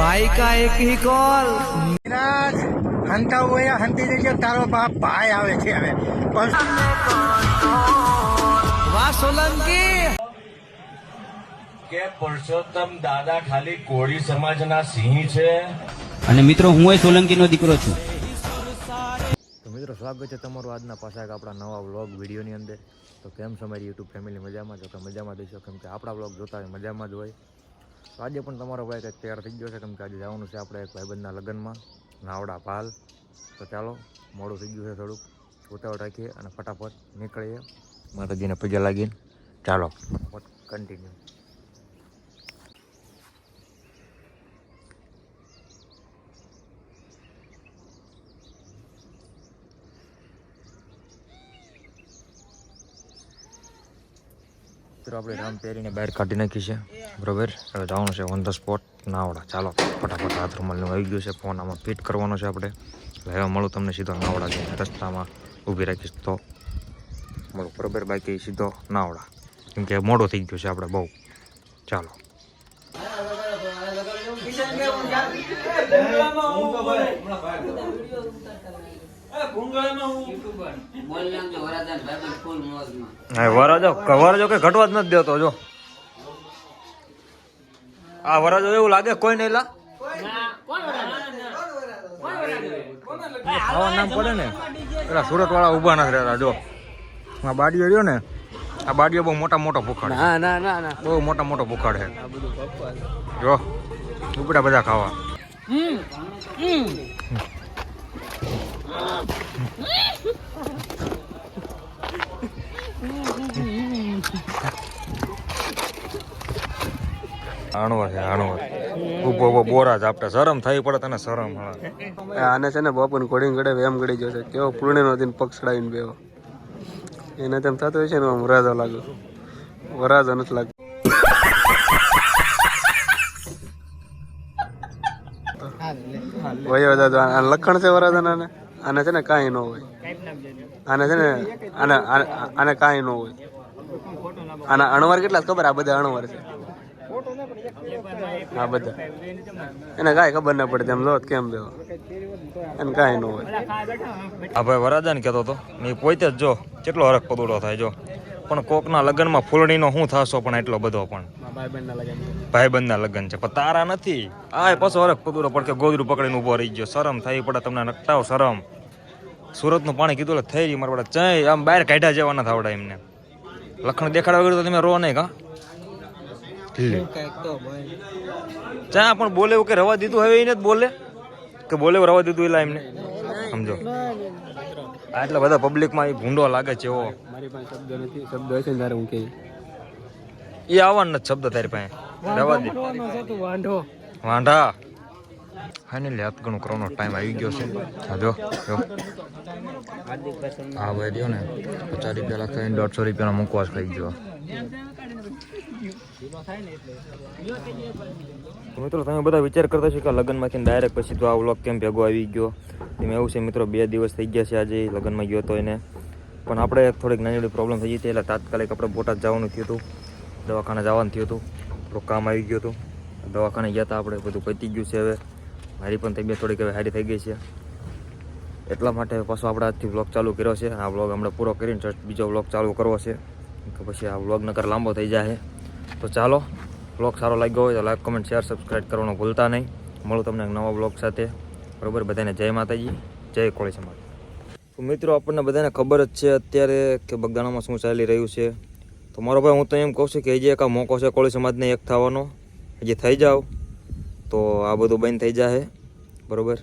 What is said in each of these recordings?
ભાઈ કા એક હી કોલ વિરાજ હંતા હોય હંતી દેજો તારો બાપ ભાઈ આવે છે હવે વાહ સોલંકી કે પુરુષોત્તમ દાદા ખાલી કોળી સમાજના સિંહ છે. અને મિત્રો હું એ સોલંકીનો દીકરો છું. મિત્રો સ્વાગત છે તમારું આજના પાછા આપણા નવા વ્લોગ વિડીયોની અંદર. તો કેમ છો મારી યુટ્યુબ ફેમિલી મજામાં જો કે મજામાં દઈશું કેમ કે આપણા વ્લોગ જોતા હોય મજામાં જ હોય. તો આજે પણ તમારો ભાઈ કંઈક તૈયાર થઈ ગયો છે કેમ કે આજે જવાનું છે આપણે એક ભાઈબંધના લગ્નમાં, નાવડા પાલ. તો ચાલો, મોડું થઈ ગયું છે થોડુંક. ઉતાવળ રાખીએ અને ફટાફટ નીકળીએ. માતાજીને પગે લાગીને. ચાલો કન્ટિન્યુ મિત્રો આપણે રામ પહેરીને બહાર કાઢી નાખી છે. બરોબર? હવે જવાનું છે ઓન ધ સ્પોટ નાવડા ચાલો. ફટાફટ હાથ રૂમાલનું આવી ગયું છે ફોન આમાં ફિટ કરવાનો છે આપણે. એટલે હવે મળું તમને સીધો નાવડા જઈને. રસ્તામાં ઊભી રાખીશ તો. મળું. બરોબર? બાકી સીધો નાવડા કેમ કે મોડો થઈ ગયો છે આપણે બહુ. ચાલો. હા વરાજો કઈ ઘટવા જ નથી દેતો જો. આ વરજો એવું લાગે કોઈ નહીં લા. આવા નામ પડે ને. પેલા સુરત વાળા ઊભા નથી રહેતા જો. આ બાડીઓ રહ્યો ને આ બાડીઓ બહુ મોટા મોટો ભૂખાડ. ના ના ના બહુ મોટા મોટો ભૂખાડ. છે. જો ઉપડા બધા ખાવા. આણવા ઊભો ઊભો બોરા જ શરમ થઈ પડે તને શરમ આને છે ને બાપુ કોડિંગ ગળે એમ ગળી ગયો છે. કેવો પૂર્ણિ નો દિન પગ ચડાવીને બેવો એને તેમ થતું હોય છે ને આમ વરાજો લાગે. વરાજો નથી લાગતો. વયો દાદો લખણ છે વરાજાના ને? આને છે ને કાંઈ ન હોય. આને છે ને, આને, આને- કાંઈ ન હોય. આના અણવર કેટલા ખબર? આ બધા અણવર છે. હા બધા. એને કાંઈ ખબર ના પડે તેમ જો કેમ બેવો એને કાંઈ ન હોય. આ ભાઈ વરાજાને કહેતો હતો, ને પોતે જ જો, કેટલો હરખ પદુડો થાય જો. પણ કોકના લગ્નમાં ફૂલણીનો શું થશો પણ એટલો બધો પણ. ભાઈબંધના લગ્ન છે. પણ તારા નથી. આ પાછો અરે પદુડો પડકે ગોદરું પકડીને ઊભો રહી ગયો. શરમ થઈ પડે તમને નકટાવ શરમ. સુરતનું પાણી કીધું એટલે થઈ રહી મારા પડે ચય આમ બહાર કાઢ્યા જવાના થાવડા એમને. લખણ દેખાડવા વગર તો તમે રો નહીં કા? ચા પણ બોલે એવું કે રવા દીધું હવે એને જ બોલે? કે બોલે એવું રવા દીધું એલા એમને? સમજો. આટલા બધા પબ્લિકમાં એ ભૂંડો લાગે છે એવો. મારી પાસે શબ્દ નથી. શબ્દ હશે ત્યારે હું કહી. એ આવવાનો જ શબ્દ તારી પાસે. રવા દે. વાંઢા. ફાઇનલી હાથ ઘણું કરવાનો ટાઈમ આવી ગયો છે. હા જો હા ભાઈ રહ્યો ને પચાસ રૂપિયા થઈને દોઢસો રૂપિયાનો મૂકવા જ ખાઈ ગયો. મિત્રો તમે બધા વિચાર કરતા છો કે લગ્નમાંથી ડાયરેક્ટ પછી તો આ વ્લોગ કેમ ભેગો આવી ગયો? એમ એવું છે મિત્રો બે દિવસ થઈ ગયા છે આજે લગ્નમાં ગયો તો એને. પણ આપણે થોડીક નાની પ્રોબ્લેમ થઈ ગઈ હતી એટલે તાત્કાલિક આપણે બોટાદ જવાનું થયું હતું. દવાખાને જવાનું થયું હતું. થોડું કામ આવી ગયું હતું. દવાખાને ગયા હતા આપણે. બધું પતી ગયું છે હવે. મારી પણ તબિયત થોડીક હવે સારી થઈ ગઈ છે. એટલા માટે પાછો આપણે આજથી વ્લોગ ચાલુ કર્યો છે. આ વ્લોગ હમણાં પૂરો કરીને just બીજો વ્લોગ ચાલુ કરવો છે. કે પછી આ વ્લોગ નગર લાંબો થઈ જાય. તો ચાલો વ્લોગ સારો લાગ્યો હોય તો લાઈક કમેન્ટ શેર સબસ્ક્રાઈબ કરવાનું ભૂલતા નહીં. મળું તમને એક નવા વ્લોગ સાથે. બરોબર? બધાને જય માતાજી. જય કોળી સમાજ. મિત્રો, આપણને બધાને ખબર જ છે અત્યારે કે બગદાણામાં શું ચાલી રહ્યું છે. તો મારો ભાઈ, હું તો એમ કહું છું કે હજી એક આ મોકો છે કોળી સમાજને એક થવાનો. હજી થઈ જાઓ તો આ બધું બંધ થઈ જાય બરોબર?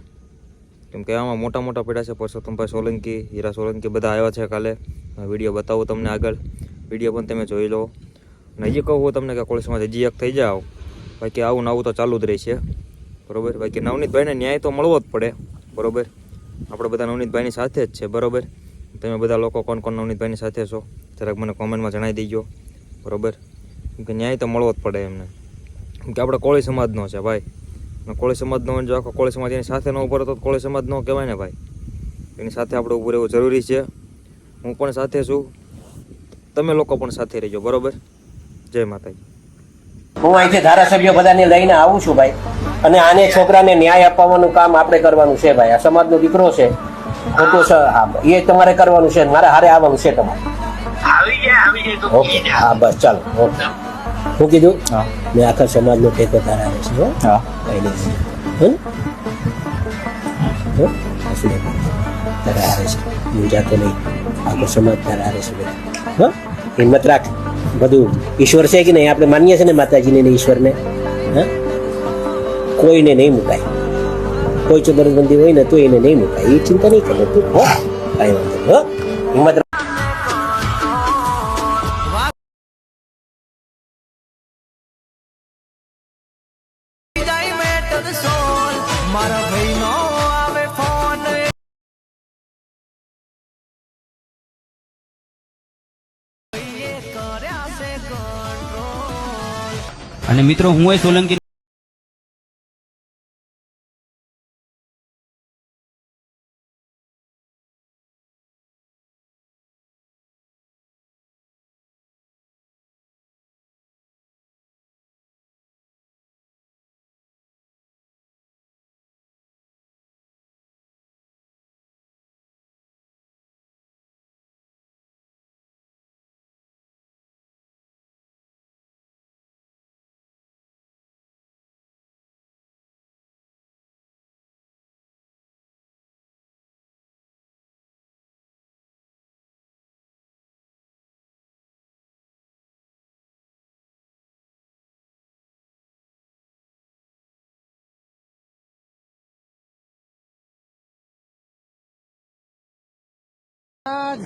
કેમ કે આમાં મોટા મોટા પડ્યા છે. પરસોત્તમભાઈ સોલંકી, હીરા સોલંકી બધા આવ્યા છે કાલે. વીડિયો બતાવું તમને આગળ. વીડિયો પણ તમે જોઈ લો. અને હજી કહું તમને કે કોળી સમાજ હજી એક થઈ જાઓ બાકી આવું નવું તો ચાલુ જ રહેશે બરોબર? બાકી નવનીતભાઈને ન્યાય તો મળવો જ પડે. બરોબર? આપણે બધા નવનીતભાઈની સાથે જ છે. બરોબર? તમે બધા લોકો કોણ કોણ નવનીતભાઈની સાથે છો? જરાક મને કોમેન્ટમાં જણાવી દેજો. બરોબર? કે ન્યાય તો મળવો જ પડે એમને. કેમ કે આપણે કોળી સમાજનો છે ભાઈ. અને કોળી સમાજનો જો આખો કોળી સમાજ એની સાથે ન ઊભો તો કોળી સમાજ ન કહેવાય ને ભાઈ. એની સાથે આપણે ઊભું રહેવું જરૂરી છે. હું પણ સાથે છું. તમે લોકો પણ સાથે રહેજો, બરોબર? જય માતાજી. હું અહીંથી ધારાસભ્યો બધાને લઈને આવું છું ભાઈ. અને આને છોકરાને ન્યાય અપાવવાનું કામ આપણે કરવાનું છે ભાઈ. આ સમાજનો દીકરો છે. ખોટો છે હા એ તમારે કરવાનું છે મારે હારે આવવાનું છે તમારે. ઓકે હા બસ ચાલો ઓકે. હું કીધું મેં આખા સમાજનો ટેકો તારા હો. કઈ નહીં હો? હો? તારા હારે છે. હું જાતો નહીં. આખો સમાજ તારા હારે છે બેટા હિંમત રાખ. બધું ઈશ્વર છે કે નહીં? આપણે માનીએ છીએ ને માતાજીને ને ઈશ્વરને. હા? કોઈને નહીં મુકાય. કોઈ ચબરબંધી હોય ને તો એને નહીં મુકાય. એ ચિંતા નહીં કરે તું હો. કાંઈ વાંધો હો. હિંમત અને મિત્રો, હું એ સોલંકી આજ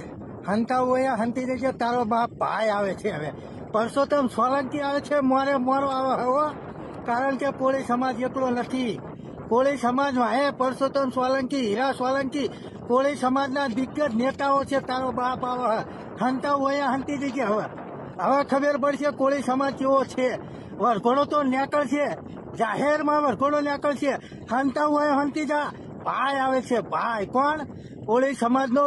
હંતા હોય હંતી દેજે, તારો બાપ ભાઈ આવે છે હવે. પરસોત્તમ સોલંકી આવે છે, મોરે મોરો આવે હવે કારણ કે કોળી સમાજ એકલો નથી. કોળી સમાજમાં, હે પરસોત્તમ સોલંકી હીરા સોલંકી, કોળી સમાજના દિગ્ગજ નેતાઓ છે, તારો બાપ આવે. હંતા હોય હંતી દેજે હવે. હવે ખબર પડશે કોળી સમાજ કેવો છે. વરઘોડો તો નેકળ છે. જાહેરમાં વરઘોડો નેકળ છે. હંતા હોય હંતી જા. ભાઈ આવે છે, ભાઈ. કોણ? કોળી સમાજનો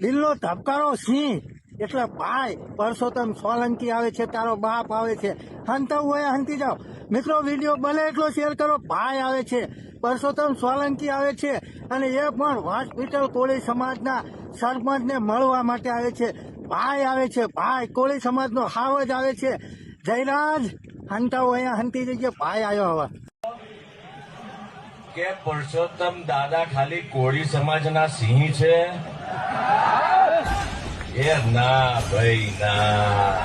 દિલનો ધબકારો સિંહ. એટલે ભાઈ, પરસોત્તમ સોલંકી આવે છે, તારો બાપ આવે છે. હંતા હોય હંતી જાઓ મિત્રો, વીડિયો બને એટલો શેર કરો, ભાઈ આવે છે, પરસોત્તમ સોલંકી આવે છે, અને એ પણ હોસ્પિટલ કોળી સમાજના સરપંચને મળવા માટે આવે છે. ભાઈ આવે છે, ભાઈ, કોળી સમાજનો હાવ જ આવે છે. જયરાજ, હંતા હોય હંતી જઈએ ભાઈ આવ્યો હવે. કે પરસોત્તમ દાદા ખાલી કોળી સમાજના સિંહ છે? એ ના ભાઈ ના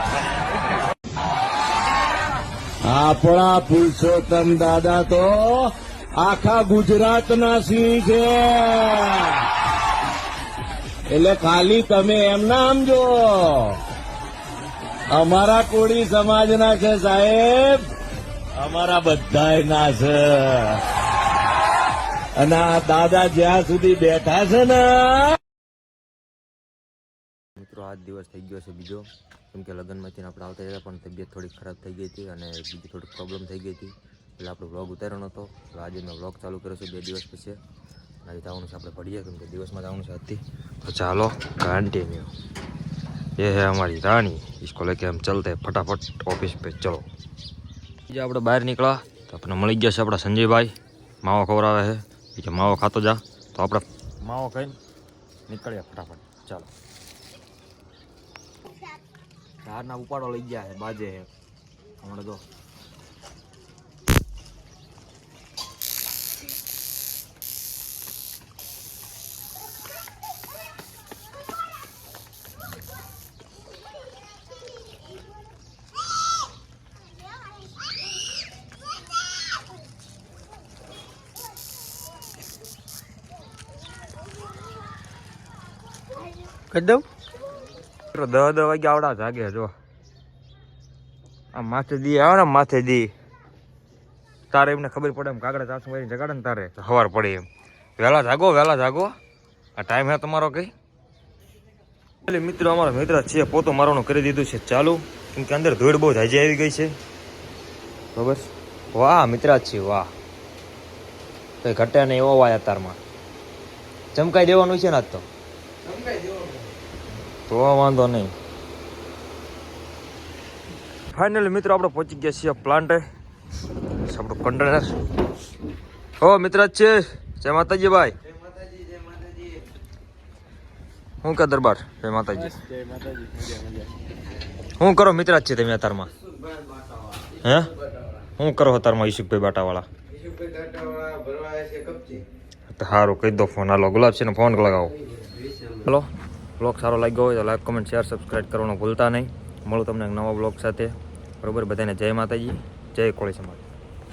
આપણા પુરુષોત્તમ દાદા તો આખા ગુજરાતના સિંહ છે. એટલે ખાલી તમે એમ ના સમજો. અમારા કોળી સમાજના છે સાહેબ. અમારા બધાય ના છે. અને આ દાદા જ્યાં સુધી બેઠા છે ને આજ દિવસ થઈ ગયો છે બીજો. કેમ કે લગ્નમાંથી આપણે આવતા રહ્યા, પણ તબિયત થોડી ખરાબ થઈ ગઈ હતી અને બીજી થોડીક પ્રોબ્લેમ થઈ ગઈ હતી. એટલે આપણે વ્લોગ ઉતાર્યો હતો એટલે આજે મેં વ્લોગ ચાલુ કર્યો છે બે દિવસ પછી. આજે આવવાનું છે આપણે પડીએ કેમ કે દિવસમાં જવાનું છે આજથી. તો ચાલો કન્ટિન્યુ એ હે અમારી રાણી. ઇસકો લેકે હમ ચલતે ફટાફટ ઓફિસ પે ચલો. જે આપણે બહાર નીકળ્યા, તો આપણે મળી ગયા છે આપણા સંજયભાઈ. માવો ખબર આવે છે. કે માવો ખાતો જા. તો આપણે માવો ખાઈને નીકળ્યા ફટાફટ. ચાલો. ધારના ઉપાડો લઈ ગયા છે બાજે હમણાં જો. કરી દઉં? મિત્રો દહ દહ વાગે આવડા જાગે જો. આ માથે દી આવે ને માથે દી. તારે એમને ખબર પડે એમ કાગડા ચાસુ મારીને જગાડે ને તારે. તો સવાર પડે એમ. વહેલા જાગો વહેલા જાગો. આ ટાઈમ હે તમારો કઈ? એટલે મિત્રો, અમારો મિત્ર છે, પોતો મારવાનું કરી દીધું છે. ચાલુ. કેમ કે અંદર ધૂળ બહુ જાજી આવી ગઈ છે. બરોબર વાહ, મિત્ર છે, વાહ. કઈ ઘટે નહીં એવો વાય અતારમાં ચમકાઈ દેવાનું છે ને આજ તો? તો વાંધો નહીં. ફાઇનલી મિત્રો આપણે પહોંચી ગયા છીએ પ્લાન્ટે આપણું કન્ટેનર હો મિત્ર જ છે. જય માતાજી ભાઈ. શું કે દરબાર? જય માતાજી. શું કરો મિત્ર જ છે તમે અત્યારમાં હે? શું કરો અત્યારમાં ઈશુભાઈ બાટાવાળા? તો સારું કહી દો ફોન હાલો ગુલાબ છે ને ફોન લગાવો. હલો. બ્લોગ સારો લાગ્યો હોય તો લાઈક કમેન્ટ શેર સબસ્ક્રાઈબ કરવાનું ભૂલતા નહીં. મળું તમને નવા બ્લોગ સાથે. બરોબર? બધાને જય માતાજી. જય કોળી સમાજ.